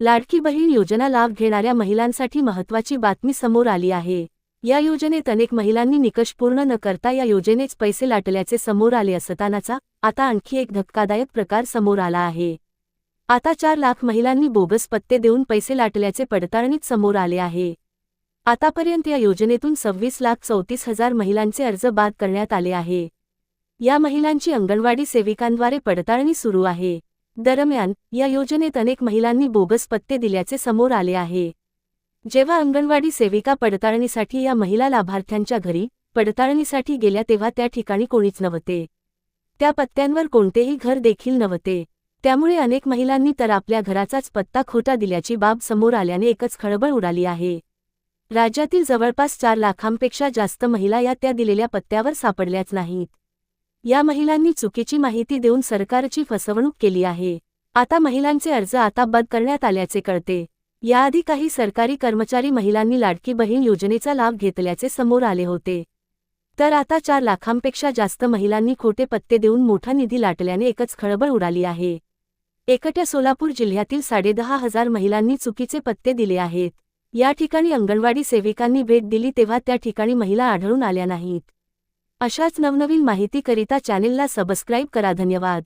लाडकी बहीण योजना लाभ घेणाऱ्या महिलांसाठी महत्त्वाची बातमी समोर आली आहे. या योजनेत अनेक महिलांनी निकष पूर्ण न करता या योजनेच पैसे लाटल्याचे समोर आले असतानाचा आता आणखी एक धक्कादायक प्रकार समोर आला आहे. आता चार लाख महिलांनी बोगस पत्ते देऊन पैसे लाटल्याचे पडताळणीत समोर आले आहे. आतापर्यंत या योजनेतून सव्वीस लाख चौतीस हजार महिलांचे अर्ज बाद करण्यात आले आहे. या महिलांची अंगणवाडी सेविकांद्वारे पडताळणी सुरू आहे. दरम्यान या योजनेत अनेक महिलांनी बोगस पत्ते दिल्याचे समोर आले आहे. जेव्हा अंगणवाडी सेविका पडताळणीसाठी या महिला लाभार्थ्यांच्या घरी पडताळणीसाठी गेल्या तेव्हा त्या ठिकाणी कोणीच नव्हते. त्या पत्त्यांवर कोणतेही घर देखील नव्हते. त्यामुळे अनेक महिलांनी तर आपल्या घराचाच पत्ता खोटा दिल्याची बाब समोर आल्याने एकच खळबळ उडाली आहे. राज्यातील जवळपास चार लाखांपेक्षा जास्त महिला या त्या दिलेल्या पत्त्यावर सापडल्याच नाहीत. या महिलांनी चुकीची माहिती देऊन सरकारची फसवणूक केली आहे. आता महिलांचे अर्ज आता बद करण्यात आल्याचे कळते. याआधी काही सरकारी कर्मचारी महिलांनी लाडकी बहीण योजनेचा लाभ घेतल्याचे समोर आले होते. तर आता चार लाखांपेक्षा जास्त महिलांनी खोटे पत्ते देऊन मोठा निधी लाटल्याने एकच खळबळ उडाली आहे. एकट्या सोलापूर जिल्ह्यातील साडेदहा हजार महिलांनी चुकीचे पत्ते दिले आहेत. या ठिकाणी अंगणवाडी सेविकांनी भेट दिली तेव्हा त्या ठिकाणी महिला आढळून आल्या नाहीत. अशाच नवनवीन माहितीकरिता चॅनेलला सबस्क्राईब करा. धन्यवाद.